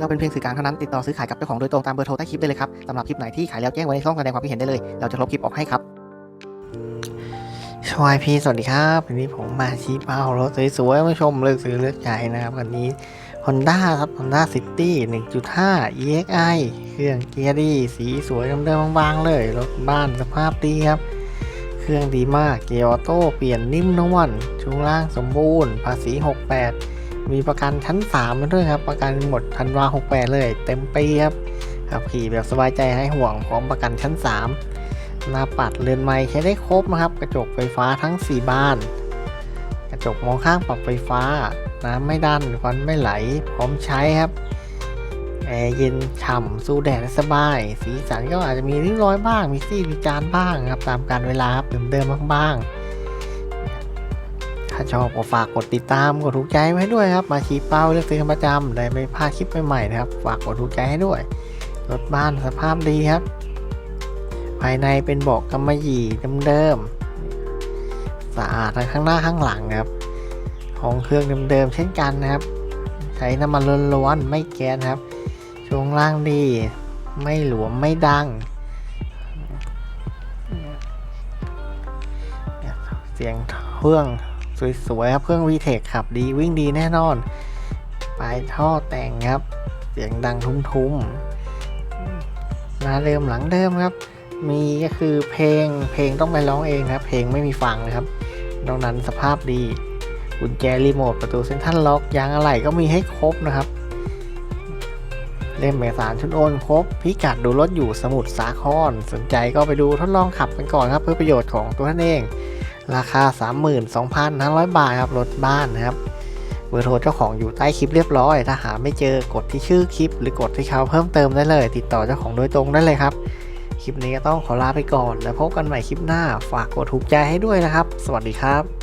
เราเป็นเพียงสื่อกลางเท่านั้นติดต่อซื้อขายกับเจ้าของโดยตรงตามเบอร์โทรใต้คลิปได้เลยครับสำหรับคลิปไหนที่ขายแล้วแจ้งไว้ในช่องแสดงความคิดเห็นได้เลย เราจะลบคลิปออกให้ครับชวายพีสวัสดีครับวันนี้ผมมาชี้เป้ารถสวยๆมาชมเลือกซื้อเลือกใช้นะครับวันนี้ Honda ครับ Honda City 1.5 EXI เครื่องเกียร์ดี สีสวยเดิมๆบางๆ เลยรถบ้านสภาพดีครับ เครื่องดีมากเกียร์ออโต้เปลี่ยนนิ่มนวลช่วงล่างสมบูรณ์ ภาษี 68 มีประกันชั้น3มาด้วยครับ ประกันหมดธันวา68 เลย เต็มปีครับขับขี่แบบสบายใจให้ห่วงพร้อมประกันชั้น 3 หน้าปัดเรือนไม้ใช้ได้ครบนะครับ กระจกไฟฟ้าทั้ง 4 บาน กระจกมองข้างปรับไฟฟ้า น้ำไม่ดันควันไม่ไหล พร้อมใช้ครับแอร์เย็นฉ่ำสู้แดดสบาย สีสันก็อาจจะมีริ้วรอยบ้าง มีซี่มีจานบ้างครับ ตามการเวลาครับเดิมๆบ้างๆาชอบก็ฝากกดติดตามกดถูกใจไว้ด้วยครับ มาชี้เป้าเลือกซื้อประจำได้ไม่พลาดคลิปใหม่ๆนะครับ ฝากกดถูกใจให้ด้วยรถบ้านสภาพดีครับ ภายในเป็นเบาะกำมะหยี่เดิมๆสะอาดทั้งข้างหน้าข้างหลังครับของเครื่องเดิมๆเช่นกันนะครับ ใช้น้ำมันล้วนๆไม่แก๊สครับ ช่วงล่างดี ไม่หลวมไม่ดัง เสียงเครื่อง สวยๆครับ เครื่อง VTEC ขับดีวิ่งดีแน่นอน ปลายท่อแต่งครับ เสียงดังทุ้มๆหน้าเดิมหลังเดิมครับ มีก็คือเพลงเพลงต้องไปร้องเองครับ เพลงไม่มีฟังนะครับนอกนั้นสภาพดีกุญแจรีโมทประตูเซ็นทรัลล็อกยางอะไหล่ก็มีให้ครบนะครับเล่มเอกสารชุดโอนครบ พิกัดดูรถอยู่สมุทรสาคร สนใจก็ไปดูทดลองขับกันก่อนครับ เพื่อประโยชน์ของตัวท่านเอง ราคา 32,500 บาทครับรถบ้านนะครับเบอร์โทรเจ้าของอยู่ใต้คลิปเรียบร้อย ถ้าหาไม่เจอกดที่ชื่อคลิป หรือกดที่เขาเพิ่มเติมได้เลย ติดต่อเจ้าของโดยตรงได้เลยครับ คลิปนี้ก็ต้องขอลาไปก่อน แล้วพบกันใหม่คลิปหน้า ฝากกดถูกใจให้ด้วยนะครับ สวัสดีครับ